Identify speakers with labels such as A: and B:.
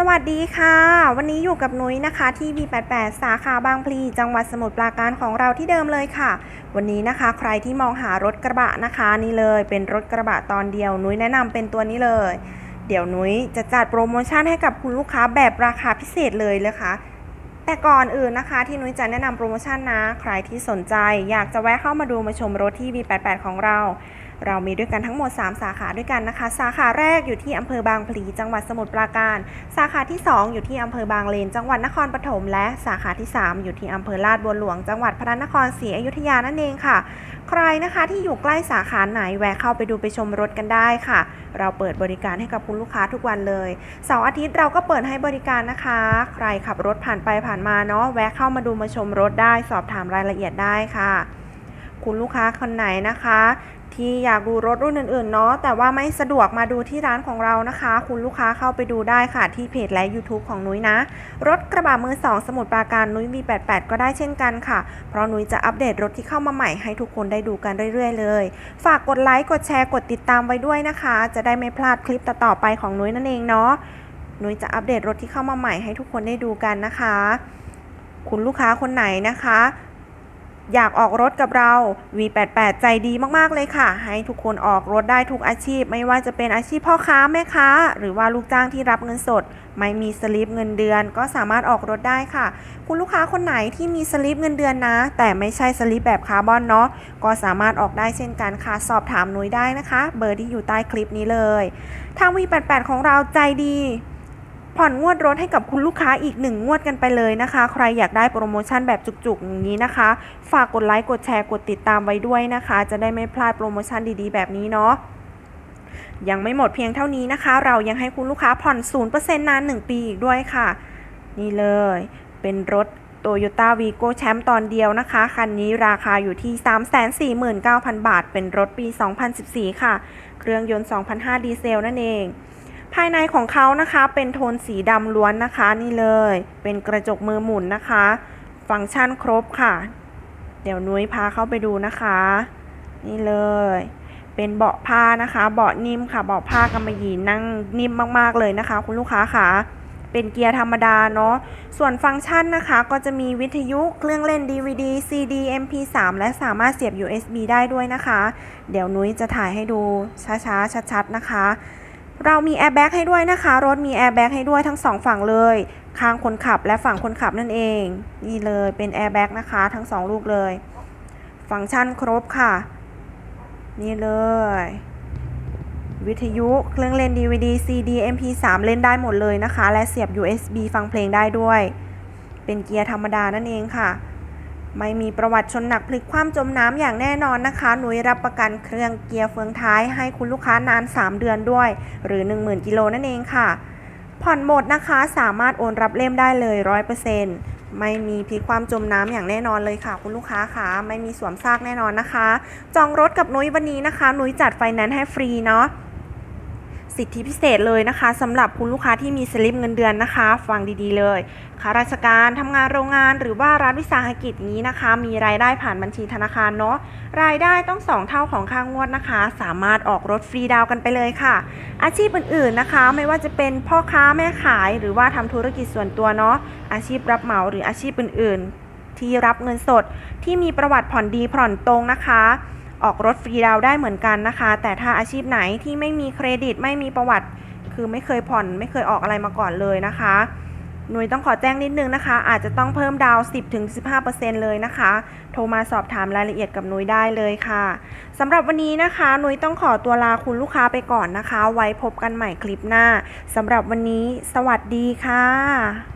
A: สวัสดีค่ะ วันนี้อยู่กับนุ้ยนะคะที่ V88 สาขาบางพลี จังหวัดสมุทรปราการของเราที่เดิมเลยค่ะ วันนี้นะคะใครที่มองหารถกระบะนะคะนี่เลยเป็นรถกระบะตอนเดียว นุ้ยแนะนำเป็นตัวนี้เลย เดี๋ยวนุ้ยจะจัดโปรโมชั่นให้กับคุณลูกค้าแบบราคาพิเศษเลยนะคะ แต่ก่อนอื่นนะคะ ที่นุ้ยจะแนะนำโปรโมชั่นนะ ใครที่สนใจ อยากจะแวะเข้ามาดูมาชมรถที่ V88 ของเรา เรามีด้วยกันทั้งหมด 3 สาขาด้วยกันนะคะ สาขาแรกอยู่ที่อำเภอบางพลีจังหวัดสมุทรปราการ สาขาที่ 2 อยู่ที่อำเภอบางเลน จังหวัดนครปฐมและสาขาที่ 3 อยู่ที่อำเภอลาดบัวหลวง จังหวัดพระนครศรีอยุธยานั่นเองค่ะ ใครนะคะที่อยู่ใกล้สาขาไหนแวะเข้าไปดูไปชมรถกันได้ค่ะ เราเปิดบริการให้กับคุณลูกค้าทุกวันเลยเสาร์อาทิตย์เราก็เปิดให้บริการนะคะ ใครขับรถผ่านไปผ่านมาเนาะแวะเข้ามาดูมาชมรถได้ สอบถามรายละเอียดได้ค่ะ คุณลูกค้าคนไหนนะคะ ที่อยากดูรถรุ่นอื่นๆเนาะแต่ว่าไม่สะดวกมาดูที่ร้านของเรานะคะ คุณลูกค้าเข้าไปดูได้ค่ะที่เพจและ YouTube ของนุ้ยนะ รถกระบะมือ2สมุดปราการนุ้ย V88 ก็ได้เช่นกันค่ะ เพราะนุ้ยจะอัปเดตรถที่เข้ามาใหม่ให้ทุกคนได้ดูกันเรื่อยๆ เลย ฝากกดไลค์กดแชร์กดติดตามไว้ด้วยนะคะ จะได้ไม่พลาดคลิปต่อๆไปของนุ้ยนั่นเองเนาะนุ้ยจะอัปเดตรถที่เข้ามาใหม่ให้ทุกคนได้ดูกันนะคะ คุณลูกค้าคนไหนนะคะ อยากออกรถกับเรา V88 ใจดีมากๆเลยค่ะ ให้ทุกคนออกรถได้ทุกอาชีพ ไม่ว่าจะเป็นอาชีพพ่อค้าแม่ค้า หรือว่าลูกจ้างที่รับเงินสด ไม่มีสลิปเงินเดือน ก็สามารถออกรถได้ค่ะ คุณลูกค้าคนไหนที่มีสลิปเงินเดือนนะ แต่ไม่ใช่สลิปแบบคาร์บอนเนาะก็สามารถออกได้เช่นกันค่ะ สอบถามนุ้ยได้นะคะ เบอร์ที่อยู่ใต้คลิปนี้เลย ทาง V88 ของเราใจดี ผ่อนงวดรถให้กับคุณลูกค้าอีกหนึ่งงวดกันไปเลยนะคะ ใครอยากได้โปรโมชั่นแบบจุกๆอย่างนี้นะคะ ฝากกดไลค์กดแชร์กดติดตามไว้ด้วยนะคะ จะได้ไม่พลาดโปรโมชั่นดีๆ แบบนี้เนาะยังไม่หมดเพียงเท่านี้นะคะ เรายังให้คุณลูกค้าผ่อน 0%นาน 1 ปีอีกด้วยค่ะ นี่เลย เป็นรถ Toyota Vigo Champ ตอนเดียวนะคะ คันนี้ราคาอยู่ที่ 349,000 บาท เป็นรถปี 2014 ค่ะ เครื่องยนต์2005ดีเซลนั่นเอง ภายในของเขานะคะเป็นโทนสีดำล้วนนะคะนี่เลย เป็นกระจกมือหมุนนะคะ ฟังก์ชันครบค่ะ เดี๋ยวนุ้ยพาเข้าไปดูนะคะ นี่เลย เป็นเบาะผ้านะคะ เบาะนิ่มค่ะ เบาะผ้ากำมะหยี่นั่งนิ่มมากๆเลยนะคะ คุณลูกค้าค่ะเป็นเกียร์ธรรมดาเนาะ ส่วนฟังก์ชันนะคะก็จะมีวิทยุ เครื่องเล่น DVD CD MP3 และสามารถเสียบ USB ได้ด้วยนะคะ เดี๋ยวนุ้ยจะถ่ายให้ดูช้าๆ ชัดๆ นะคะ เรามีแอร์แบ็กให้ด้วยนะคะ รถมีแอร์แบ็กให้ด้วยทั้งสองฝั่งเลยข้างคนขับและฝั่งคนขับนั่นเอง นี่เลยเป็นแอร์แบ็กนะคะ ทั้งสองลูกเลย ฟังก์ชันครบค่ะ นี่เลย วิทยุเครื่องเล่น DVD CD MP3 เล่นได้หมดเลยนะคะ และเสียบ USB ฟังเพลงได้ด้วย เป็นเกียร์ธรรมดานั่นเองค่ะ ไม่มีประวัติชนหนักพลิกคว่ำจมน้ำอย่างแน่นอนนะคะ หนุยรับประกันเครื่องเกียร์เฟืองท้ายให้คุณลูกค้านาน 3 เดือนด้วย หรือ 10,000 กิโลนั่นเองค่ะ ผ่อนหมดนะคะสามารถโอนรับเล่มได้เลย 100%ไม่มีพลิกความจมน้ำอย่างแน่นอนเลยค่ะ คุณลูกค้าคะไม่มีสวมซากแน่นอนนะคะ จองรถกับนุ้ยวันนี้นะคะ นุ้ยจัดไฟแนนซ์ให้ฟรีเนาะ สิทธิพิเศษเลยนะคะสำหรับคุณลูกค้าที่มีสลิปเงินเดือนนะคะ ฟังดีๆเลยข้าราชการทำงานโรงงานหรือว่ารัฐวิสาหกิจอย่างนี้นะคะ มีรายได้ผ่านบัญชีธนาคารเนาะรายได้ต้องสองเท่าของค่างวดนะคะ สามารถออกรถฟรีดาวกันไปเลยค่ะ อาชีพอื่นๆนะคะ ไม่ว่าจะเป็นพ่อค้าแม่ขายหรือว่าทำธุรกิจส่วนตัวเนาะอาชีพรับเหมาหรืออาชีพอื่น ๆ ที่รับเงินสดที่มีประวัติผ่อนดีผ่อนตรงนะคะ ออกรถฟรีดาวได้เหมือนกันนะคะ แต่ถ้าอาชีพไหนที่ไม่มีเครดิตไม่มีประวัติ คือไม่เคยผ่อนไม่เคยออกอะไรมาก่อนเลยนะคะหนุยต้องขอแจ้งนิดนึงนะคะ อาจจะต้องเพิ่มดาวน์10-15%เลยนะคะ โทรมาสอบถามรายละเอียดกับหนุยได้เลยค่ะสำหรับวันนี้นะคะหนุยต้องขอตัวลาคุณลูกค้าไปก่อนนะคะ ไว้พบกันใหม่คลิปหน้าสำหรับวันนี้ สวัสดีค่ะ